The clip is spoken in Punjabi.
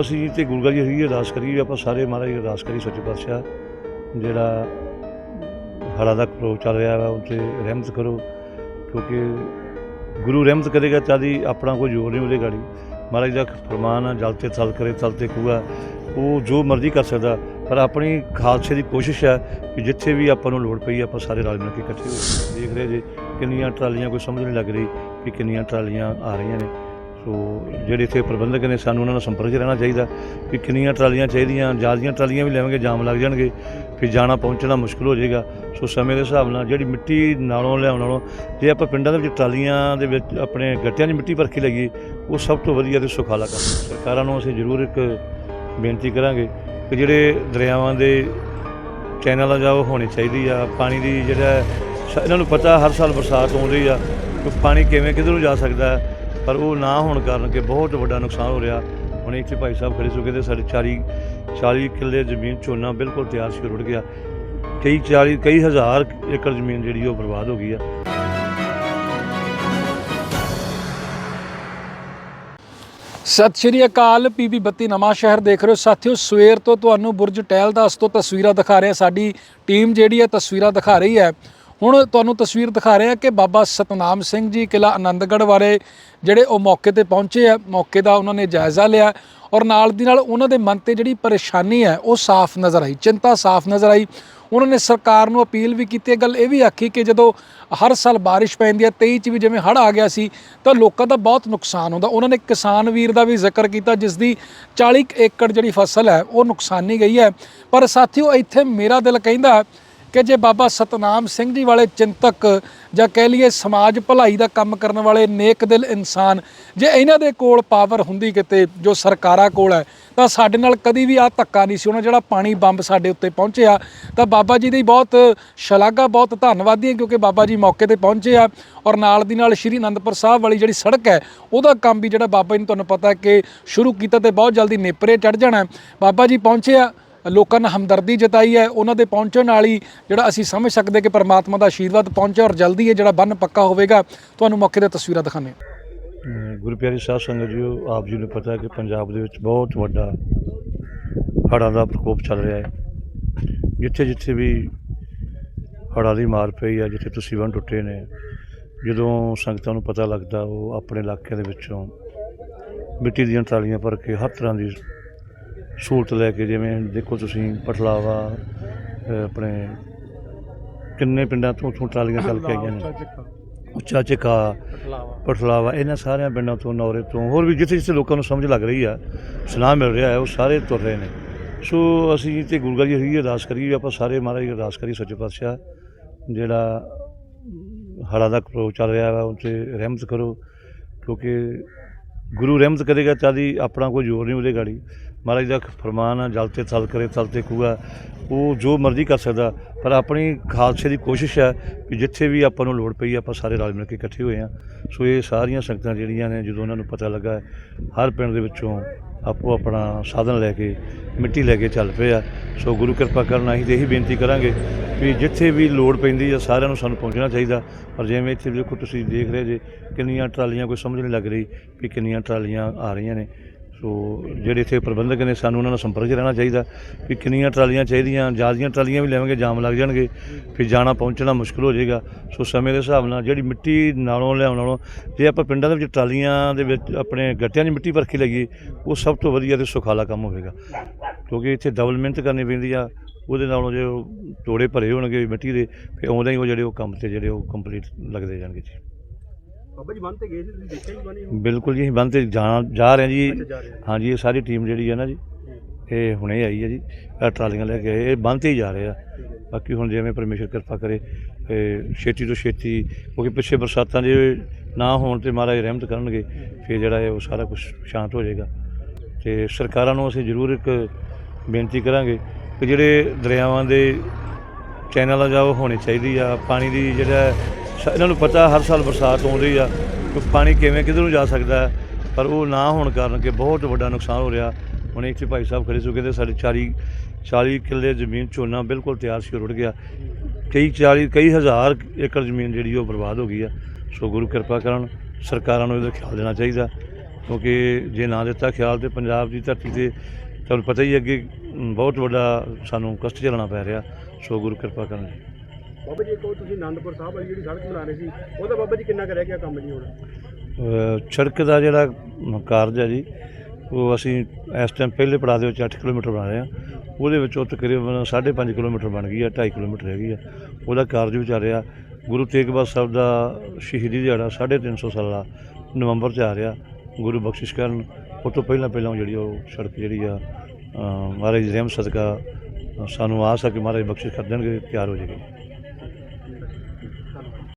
ਅਸੀਂ ਤੇ ਗੁਰਗਾ ਜੀ ਇਹੀ ਅਰਦਾਸ ਕਰੀਏ ਵੀ ਆਪਾਂ ਸਾਰੇ ਮਹਾਰਾਜ ਜੀ ਅਰਦਾਸ ਕਰੀ ਸੱਚੇ ਪਾਤਸ਼ਾਹ। ਜਿਹੜਾ ਹੜਾ ਦਾ ਕਰੋ ਚੱਲ ਰਿਹਾ ਵਾ ਉੱਤੇ ਰਹਿਮਤ ਕਰੋ, ਕਿਉਂਕਿ ਗੁਰੂ ਰਹਿਮਤ ਕਰੇਗਾ ਤਾਦੀ ਆਪਣਾ ਕੋਈ ਜ਼ੋਰ ਨਹੀਂ ਉਹਦੇ ਗਾੜੀ। ਮਹਾਰਾਜ ਦਾ ਫਰਮਾਨ ਆ, ਜਲ ਤੇ ਥਲ ਕਰੇ ਥਲ ਤੇ ਕੂਆ। ਉਹ ਜੋ ਮਰਜ਼ੀ ਕਰ ਸਕਦਾ, ਪਰ ਆਪਣੀ ਖਾਲਸੇ ਦੀ ਕੋਸ਼ਿਸ਼ ਹੈ ਕਿ ਜਿੱਥੇ ਵੀ ਆਪਾਂ ਨੂੰ ਲੋੜ ਪਈ, ਆਪਾਂ ਸਾਰੇ ਰਲ ਮਿਲ ਕੇ ਇਕੱਠੇ ਹੋਈਏ। ਦੇਖ ਰਹੇ ਜੇ ਕਿੰਨੀਆਂ ਟਰਾਲੀਆਂ, ਕੋਈ ਸਮਝ ਨਹੀਂ ਲੱਗ ਰਹੀ ਕਿ ਕਿੰਨੀਆਂ ਟਰਾਲੀਆਂ ਆ ਰਹੀਆਂ ਨੇ। ਸੋ ਜਿਹੜੇ ਇੱਥੇ ਪ੍ਰਬੰਧਕ ਨੇ ਸਾਨੂੰ ਉਹਨਾਂ ਨਾਲ ਸੰਪਰਕ 'ਚ ਰਹਿਣਾ ਚਾਹੀਦਾ ਕਿ ਕਿੰਨੀਆਂ ਟਰਾਲੀਆਂ ਚਾਹੀਦੀਆਂ ਜ਼ਿਆਦੀਆਂ ਟਰਾਲੀਆਂ ਵੀ ਲੈਵਾਂਗੇ ਜਾਮ ਲੱਗ ਜਾਣਗੇ ਫਿਰ ਜਾਣਾ ਪਹੁੰਚਣਾ ਮੁਸ਼ਕਲ ਹੋ ਜਾਏਗਾ। ਸੋ ਸਮੇਂ ਦੇ ਹਿਸਾਬ ਨਾਲ ਜਿਹੜੀ ਮਿੱਟੀ ਨਾਲੋਂ ਲਿਆਉਣ ਨਾਲੋਂ ਜੇ ਆਪਾਂ ਪਿੰਡਾਂ ਦੇ ਵਿੱਚ ਟਰਾਲੀਆਂ ਦੇ ਵਿੱਚ ਆਪਣੇ ਗੱਟਿਆਂ 'ਚ ਮਿੱਟੀ ਭਰ ਕੇ ਲਈਏ ਉਹ ਸਭ ਤੋਂ ਵਧੀਆ ਤੇ ਸੁਖਾਲਾ ਕੰਮ ਸਰਕਾਰਾਂ ਨੂੰ ਅਸੀਂ ਜ਼ਰੂਰ ਇੱਕ ਬੇਨਤੀ ਕਰਾਂਗੇ ਕਿ ਜਿਹੜੇ ਦਰਿਆਵਾਂ ਦੇ ਚੈਨਲ ਜਾਂ ਉਹ ਹੋਣੀ ਚਾਹੀਦੀ ਆ ਪਾਣੀ ਦੀ ਜਿਹੜਾ ਇਹਨਾਂ ਨੂੰ ਪਤਾ ਹਰ ਸਾਲ ਬਰਸਾਤ ਆਉਂਦੀ ਆ ਕਿ ਪਾਣੀ ਕਿਵੇਂ ਕਿੱਧਰ ਨੂੰ ਜਾ ਸਕਦਾ ਹੈ, ਪਰ ਉਹ ਨਾ ਹੋਣ ਕਾਰਨ ਕਿ ਬਹੁਤ ਵੱਡਾ ਨੁਕਸਾਨ ਹੋ ਰਿਹਾ। ਹੁਣ ਇੱਥੇ ਭਾਈ ਸਾਹਿਬ ਖੜੇ ਸੁਕੇ ਤੇ ਸਾਡੇ 40 40 ਕਿੱਲੇ ਜ਼ਮੀਨ ਝੋਨਾ ਬਿਲਕੁਲ ਤਿਆਰ ਸੀ, ਰੁੜ ਗਿਆ। ਕਈ 40 ਕਈ ਹਜ਼ਾਰ ਏਕੜ ਜ਼ਮੀਨ ਜਿਹੜੀ ਉਹ ਬਰਬਾਦ ਹੋ ਗਈ ਆ। ਸਤਿ ਸ਼੍ਰੀ ਅਕਾਲ ਪੀਬੀ 32 ਨਵਾਂ ਸ਼ਹਿਰ ਦੇਖ ਰਹੇ ਹੋ। ਸਾਥੀਓ, ਸਵੇਰ ਤੋਂ ਤੁਹਾਨੂੰ ਬੁਰਜ ਟਹਿਲ ਦਾ ਉਸ ਤੋਂ ਤਸਵੀਰਾਂ ਦਿਖਾ ਰਿਹਾ। ਸਾਡੀ ਟੀਮ ਜਿਹੜੀ ਹੈ ਤਸਵੀਰਾਂ ਦਿਖਾ ਰਹੀ ਹੈ। ਹੁਣ ਤੁਹਾਨੂੰ ਤਸਵੀਰ ਦਿਖਾ ਰਹੇ ਹਾਂ ਕਿ ਬਾਬਾ ਸਤਨਾਮ ਸਿੰਘ ਜੀ ਕਿਲਾ ਆਨੰਦਗੜ੍ਹ ਵਾਲੇ ਜਿਹੜੇ ਉਹ ਮੌਕੇ ਤੇ ਪਹੁੰਚੇ ਆ, ਮੌਕੇ ਦਾ ਉਹਨਾਂ ਨੇ ਜਾਇਜ਼ਾ ਲਿਆ ਔਰ ਨਾਲ ਦੀ ਨਾਲ ਉਹਨਾਂ ਦੇ ਮਨ ਤੇ ਜਿਹੜੀ ਪਰੇਸ਼ਾਨੀ ਹੈ, ਉਹ ਸਾਫ਼ ਨਜ਼ਰ ਆਈ, ਚਿੰਤਾ ਸਾਫ਼ ਨਜ਼ਰ ਆਈ। ਉਹਨਾਂ ਨੇ ਸਰਕਾਰ ਨੂੰ ਅਪੀਲ ਵੀ ਕੀਤੀ ਹੈ, ਗੱਲ ਇਹ ਵੀ ਆਖੀ ਕਿ ਜਦੋਂ ਹਰ ਸਾਲ ਬਾਰਿਸ਼ ਪੈਂਦੀ ਹੈ 23 ਚ ਵੀ ਜਿਵੇਂ ਹੜ੍ਹ ਆ ਗਿਆ ਸੀ, ਤਾਂ ਲੋਕਾਂ ਦਾ ਬਹੁਤ ਨੁਕਸਾਨ ਹੁੰਦਾ। ਉਹਨਾਂ ਨੇ ਕਿਸਾਨ ਵੀਰ ਦਾ ਵੀ ਜ਼ਿਕਰ ਕੀਤਾ ਜਿਸ ਦੀ 40 ਕੁ ਏਕੜ ਜਿਹੜੀ ਫਸਲ ਹੈ, ਉਹ ਨੁਕਸਾਨੀ ਗਈ ਹੈ। ਪਰ ਸਾਥੀਓ, ਇੱਥੇ ਮੇਰਾ ਦਿਲ ਕਹਿੰਦਾ ਕਿ ਜੇ ਬਾਬਾ ਸਤਨਾਮ ਸਿੰਘ ਜੀ ਵਾਲੇ ਚਿੰਤਕ ਜਾਂ ਕਹਿ ਲਈਏ ਸਮਾਜ ਭਲਾਈ ਦਾ ਕੰਮ ਕਰਨ ਵਾਲੇ ਨੇਕ ਦਿਲ ਇਨਸਾਨ, ਜੇ ਇਹਨਾਂ ਦੇ ਕੋਲ ਪਾਵਰ ਹੁੰਦੀ ਕਿਤੇ, ਜੋ ਸਰਕਾਰਾਂ ਕੋਲ ਹੈ, ਤਾਂ ਸਾਡੇ ਨਾਲ ਕਦੀ ਵੀ ਆ ਧੱਕਾ ਨਹੀਂ ਸੀ ਉਹਨਾਂ ਜਿਹੜਾ ਪਾਣੀ ਬੰਬ ਸਾਡੇ ਉੱਤੇ ਪਹੁੰਚਿਆ ਤਾਂ ਬਾਬਾ ਜੀ ਦੀ ਬਹੁਤ ਸ਼ਲਾਘਾ, ਬਹੁਤ ਧੰਨਵਾਦੀ ਹਾਂ ਕਿਉਂਕਿ ਬਾਬਾ ਜੀ ਮੌਕੇ ਤੇ ਪਹੁੰਚੇ ਆ ਔਰ ਨਾਲ ਦੀ ਨਾਲ ਸ਼੍ਰੀ ਅਨੰਦਪੁਰ ਸਾਹਿਬ ਵਾਲੀ ਜਿਹੜੀ ਸੜਕ ਹੈ, ਉਹਦਾ ਕੰਮ ਵੀ ਜਿਹੜਾ ਬਾਬਾ ਜੀ ਨੂੰ ਤੁਹਾਨੂੰ ਪਤਾ ਕਿ ਸ਼ੁਰੂ ਕੀਤਾ ਤੇ ਬਹੁਤ ਜਲਦੀ ਨੇਪਰੇ ਚੜ ਜਾਣਾ ਬਾਬਾ ਜੀ ਪਹੁੰਚੇ ਆ ਲੋਕਾਂ ਨੇ ਹਮਦਰਦੀ ਜਤਾਈ ਹੈ, ਉਹਨਾਂ ਦੇ ਪਹੁੰਚਣ ਨਾਲ ਹੀ ਜਿਹੜਾ ਅਸੀਂ ਸਮਝ ਸਕਦੇ ਕਿ ਪਰਮਾਤਮਾ ਦਾ ਆਸ਼ੀਰਵਾਦ ਪਹੁੰਚਿਆ ਔਰ ਜਲਦੀ ਇਹ ਜਿਹੜਾ ਬੰਨ ਪੱਕਾ ਹੋਵੇਗਾ, ਤੁਹਾਨੂੰ ਮੌਕੇ ਤੇ ਤਸਵੀਰਾਂ ਦਿਖਾਣੇ ਅਮ ਗੁਰੂ ਪਿਆਰੀ ਸਾਹਿਬ ਸੰਗਤ ਜੀ, ਆਪ ਜੀ ਨੂੰ ਪਤਾ ਹੈ ਕਿ ਪੰਜਾਬ ਦੇ ਵਿੱਚ ਬਹੁਤ ਵੱਡਾ ਹੜ੍ਹਾਂ ਦਾ ਪ੍ਰਕੋਪ ਚੱਲ ਰਿਹਾ ਹੈ। ਜਿੱਥੇ ਜਿੱਥੇ ਵੀ ਹੜ੍ਹਾਂ ਦੀ ਮਾਰ ਪਈ ਹੈ ਜਿੱਥੇ ਤੁਸੀਂ ਬੰਨ ਟੁੱਟੇ ਨੇ, ਜਦੋਂ ਸੰਗਤਾਂ ਨੂੰ ਪਤਾ ਲੱਗਦਾ ਉਹ ਆਪਣੇ ਇਲਾਕੇ ਦੇ ਵਿੱਚੋਂ ਮਿੱਟੀ ਦੀਆਂ ਟਰਾਲੀਆਂ ਭਰ ਕੇ ਹਰ ਤਰ੍ਹਾਂ ਦੀ ਸਹੂਲਤ ਲੈ ਕੇ ਜਿਵੇਂ ਦੇਖੋ ਤੁਸੀਂ ਪਟਲਾਵਾ ਆਪਣੇ ਕਿੰਨੇ ਪਿੰਡਾਂ ਤੋਂ ਉੱਥੋਂ ਟਰਾਲੀਆਂ ਚੱਲ ਕੇ ਆਈਆਂ ਨੇ? ਉੱਚਾ ਚਿਕਾ। ਪਟਲਾਵਾ ਇਹਨਾਂ ਸਾਰਿਆਂ ਪਿੰਡਾਂ ਤੋਂ ਨੌਰੇ ਤੋਂ ਹੋਰ ਵੀ ਜਿੱਥੇ ਜਿੱਥੇ ਲੋਕਾਂ ਨੂੰ ਸਮਝ ਲੱਗ ਰਹੀ ਆ ਸੁਨਾਹ ਮਿਲ ਰਿਹਾ ਹੈ ਉਹ ਸਾਰੇ ਤੁਰ ਰਹੇ ਨੇ। ਸੋ ਅਸੀਂ ਤੇ ਗੁਰਗਾ ਜੀ ਇਹੀ ਅਰਦਾਸ ਕਰੀ ਵੀ ਆਪਾਂ ਸਾਰੇ ਮਹਾਰਾਜ ਜੀ ਅਰਦਾਸ ਕਰੀ ਸੱਚੇ ਪਾਤਸ਼ਾਹ ਜਿਹੜਾ ਹੜਾ ਦਾ ਕਰੋ ਚੱਲ ਰਿਹਾ ਵਾ ਉੱਤੇ ਰਹਿਮਤ ਕਰੋ ਕਿਉਂਕਿ ਗੁਰੂ ਰਹਿਮਤ ਕਰੇਗਾ ਤਾਦੀ ਆਪਣਾ ਕੋਈ ਜ਼ੋਰ ਨਹੀਂ ਉਹਦੇ ਗਾੜੀ। ਮਹਾਰਾਜ ਦਾ ਫਰਮਾਨ ਆ, ਜਲ ਤੇ ਥਲ ਕਰੇ ਥਲ ਤੇ ਕੂਆ। ਉਹ ਜੋ ਮਰਜ਼ੀ ਕਰ ਸਕਦਾ, ਪਰ ਆਪਣੀ ਖਾਲਸੇ ਦੀ ਕੋਸ਼ਿਸ਼ ਹੈ ਕਿ ਜਿੱਥੇ ਵੀ ਆਪਾਂ ਨੂੰ ਲੋੜ ਪਈ, ਆਪਾਂ ਸਾਰੇ ਰਲ ਮਿਲ ਕੇ ਇਕੱਠੇ ਹੋਏ ਆ। ਸੋ ਇਹ ਸਾਰੀਆਂ ਸੰਗਤਾਂ ਜਿਹੜੀਆਂ ਨੇ, ਜਦੋਂ ਉਹਨਾਂ ਨੂੰ ਪਤਾ ਲੱਗਾ, ਹਰ ਪਿੰਡ ਦੇ ਵਿੱਚੋਂ ਆਪੋ ਆਪਣਾ ਸਾਧਨ ਲੈ ਕੇ, ਮਿੱਟੀ ਲੈ ਕੇ ਚੱਲ ਪਏ ਆ। ਸੋ ਗੁਰੂ ਕਿਰਪਾ ਕਰਨ ਅਸੀਂ ਤੇ ਇਹੀ ਬੇਨਤੀ ਕਰਾਂਗੇ ਵੀ ਜਿੱਥੇ ਵੀ ਲੋੜ ਪੈਂਦੀ ਆ, ਸਾਰਿਆਂ ਨੂੰ ਸਾਨੂੰ ਪਹੁੰਚਣਾ ਚਾਹੀਦਾ। ਪਰ ਜਿਵੇਂ ਇੱਥੇ ਦੇਖੋ ਤੁਸੀਂ ਦੇਖ ਰਹੇ ਜੇ, ਕਿੰਨੀਆਂ ਟਰਾਲੀਆਂ ਕੋਈ ਸਮਝ ਨਹੀਂ ਲੱਗ ਰਹੀ ਵੀ ਕਿੰਨੀਆਂ ਟਰਾਲੀਆਂ ਆ ਰਹੀਆਂ ਨੇ। ਸੋ ਜਿਹੜੇ ਇੱਥੇ ਪ੍ਰਬੰਧਕ ਨੇ, ਸਾਨੂੰ ਉਹਨਾਂ ਨਾਲ ਸੰਪਰਕ 'ਚ ਰਹਿਣਾ ਚਾਹੀਦਾ ਵੀ ਕਿੰਨੀਆਂ ਟਰਾਲੀਆਂ ਚਾਹੀਦੀਆਂ ਜ਼ਿਆਦੀਆਂ ਟਰਾਲੀਆਂ ਵੀ ਲੈਵਾਂਗੇ, ਜਾਮ ਲੱਗ ਜਾਣਗੇ, ਫਿਰ ਜਾਣਾ ਪਹੁੰਚਣਾ ਮੁਸ਼ਕਲ ਹੋ ਜਾਏਗਾ। ਸੋ ਸਮੇਂ ਦੇ ਹਿਸਾਬ ਨਾਲ ਜਿਹੜੀ ਮਿੱਟੀ ਨਾਲੋਂ ਲਿਆਉਣ ਨਾਲੋਂ, ਜੇ ਆਪਾਂ ਪਿੰਡਾਂ ਦੇ ਵਿੱਚ ਟਰਾਲੀਆਂ ਦੇ ਵਿੱਚ ਆਪਣੇ ਗੱਟਿਆਂ 'ਚ ਮਿੱਟੀ ਭਰ ਲਈਏ, ਉਹ ਸਭ ਤੋਂ ਵਧੀਆ ਤੇ ਸੁਖਾਲਾ ਕੰਮ ਹੋਵੇਗਾ। ਕਿਉਂਕਿ ਇੱਥੇ ਡਬਲ ਮਿਹਨਤ ਕਰਨੀ ਪੈਂਦੀ ਆ, ਉਹਦੇ ਨਾਲੋਂ ਜੇ ਉਹ ਤੋੜੇ ਭਰੇ ਹੋਣਗੇ ਮਿੱਟੀ ਦੇ, ਫਿਰ ਆਉਂਦਾ ਹੀ ਉਹ ਜਿਹੜੇ ਉਹ ਕੰਮ ਤੇ ਜਿਹੜੇ ਉਹ ਕੰਪਲੀਟ ਲੱਗਦੇ ਜਾਣਗੇ ਜੀ। ਬਾਬਾ ਜੀ ਬੰਨ ਤੇ ਗਏ ਸੀ ਤੁਸੀਂ ਦੇਖਿਆ ਹੀ ਬਣੀ ਹੁਣ ਬਿਲਕੁਲ ਜੀ ਅਸੀਂ ਬੰਦ ਤੇ ਜਾਣਾ ਜਾ ਰਹੇ ਹਾਂ ਜੀ। ਅੱਛਾ ਜਾ ਰਹੇ ਆ। ਹਾਂਜੀ ਇਹ ਸਾਰੀ ਟੀਮ ਜਿਹੜੀ ਹੈ ਨਾ ਜੀ ਇਹ ਹੁਣੇ ਆਈ ਹੈ ਜੀ ਇਹ ਟਰਾਲੀਆਂ ਲੈ ਕੇ ਆਏ ਇਹ ਬੰਦ ਤੇ ਹੀ ਜਾ ਰਹੇ ਆ। ਬਾਕੀ ਹੁਣ ਜਿਵੇਂ ਪਰਮੇਸ਼ਰ ਕਿਰਪਾ ਕਰੇ ਇਹ ਛੇਤੀ ਤੋਂ ਛੇਤੀ ਕਿਉਂਕਿ ਪਿੱਛੇ ਬਰਸਾਤਾਂ ਦੇ ਨਾ ਹੋਣ ਤੇ ਮਹਾਰਾਜ ਰਹਿਮਤ ਕਰਨਗੇ ਫਿਰ ਜਿਹੜਾ ਹੈ ਉਹ ਸਾਰਾ ਕੁਝ ਸ਼ਾਂਤ ਹੋ ਜਾਏਗਾ। ਤੇ ਸਰਕਾਰਾਂ ਨੂੰ ਅਸੀਂ ਜ਼ਰੂਰ ਇੱਕ ਬੇਨਤੀ ਕਰਾਂਗੇ ਕਿ ਜਿਹੜੇ ਦਰਿਆਵਾਂ ਦੇ ਚੈਨਲ ਆ ਉਹ ਹੋਣੇ ਚਾਹੀਦੀ ਆ ਪਾਣੀ ਦੀ ਜਿਹੜਾ ਇਹਨਾਂ ਨੂੰ ਪਤਾ ਹਰ ਸਾਲ ਬਰਸਾਤ ਆਉਂਦੀ ਆ ਕਿ ਪਾਣੀ ਕਿਵੇਂ, ਕਿਧਰ ਨੂੰ ਜਾ ਸਕਦਾ ਪਰ ਉਹ ਨਾ ਹੋਣ ਕਾਰਨ ਕਿ ਬਹੁਤ ਵੱਡਾ ਨੁਕਸਾਨ ਹੋ ਰਿਹਾ। ਹੁਣ ਇੱਥੇ ਭਾਈ ਸਾਹਿਬ ਖੜੇ ਸੁਕੇ ਤੇ ਸਾਡੇ 40 40 ਕਿੱਲੇ ਜ਼ਮੀਨ ਝੋਨਾ ਬਿਲਕੁਲ ਤਿਆਰ ਸੀ ਰੁੜ ਗਿਆ। ਕਈ 40 ਕਈ ਹਜ਼ਾਰ ਏਕੜ ਜ਼ਮੀਨ ਜਿਹੜੀ ਉਹ ਬਰਬਾਦ ਹੋ ਗਈ ਆ। ਸੋ ਗੁਰੂ ਕਿਰਪਾ ਕਰਨ, ਸਰਕਾਰਾਂ ਨੂੰ ਇਹਦਾ ਖਿਆਲ ਦੇਣਾ ਚਾਹੀਦਾ, ਕਿਉਂਕਿ ਜੇ ਨਾ ਦਿੱਤਾ ਖਿਆਲ ਤੇ ਪੰਜਾਬ ਦੀ ਧਰਤੀ ਤੇ ਤੁਹਾਨੂੰ ਪਤਾ ਹੀ ਹੈ ਅੱਗੇ ਬਹੁਤ ਵੱਡਾ ਸਾਨੂੰ ਕਸ਼ਟ ਝੱਲਣਾ ਪੈ ਰਿਹਾ। ਸੋ ਗੁਰੂ ਕਿਰਪਾ ਕਰਨ। ਜੀ ਬਾਬਾ ਜੀ, ਇੱਕ ਤੁਸੀਂ ਆਨੰਦਪੁਰ ਸਾਹਿਬ ਵਾਲੀ ਜਿਹੜੀ ਸੜਕ ਬਣਾ ਰਹੇ ਸੀ, ਉਹਦਾ ਬਾਬਾ ਜੀ ਕਿੰਨਾ ਕੁ ਗਿਆ ਕੰਮ ਜੀ ਹੁਣ? ਸੜਕ ਦਾ ਜਿਹੜਾ ਕਾਰਜ ਹੈ ਜੀ, ਉਹ ਅਸੀਂ ਇਸ ਟਾਈਮ ਪਹਿਲੇ ਪੜਾਅ ਦੇ ਵਿੱਚ 8 ਕਿਲੋਮੀਟਰ ਬਣਾ ਰਹੇ ਹਾਂ। ਉਹਦੇ ਵਿੱਚੋਂ ਤਕਰੀਬਨ 5.5 ਕਿਲੋਮੀਟਰ ਬਣ ਗਈ ਆ 2.5 ਕਿਲੋਮੀਟਰ ਹੈਗੀ ਆ ਉਹਦਾ ਕਾਰਜ ਵੀ ਚੱਲ ਰਿਹਾ। ਗੁਰੂ ਤੇਗ ਬਹਾਦਰ ਸਾਹਿਬ ਦਾ ਸ਼ਹੀਦੀ ਦਿਹਾੜਾ 350 ਸਾਲਾ ਨਵੰਬਰ 'ਚ ਆ ਰਿਹਾ। ਗੁਰੂ ਬਖਸ਼ਿਸ਼ ਕਰਨ, ਉਹ ਤੋਂ ਪਹਿਲਾਂ ਪਹਿਲਾਂ ਜਿਹੜੀ ਉਹ ਸੜਕ ਜਿਹੜੀ ਆ ਮਹਾਰਾਜ ਰਹਿਮ ਸਦਕਾ ਸਾਨੂੰ ਆਸ ਆ ਕਿ ਮਹਾਰਾਜ ਬਖਸ਼ਿਸ਼ ਕਰ ਦੇਣਗੇ, ਤਿਆਰ ਹੋ ਜਾਏਗੀ।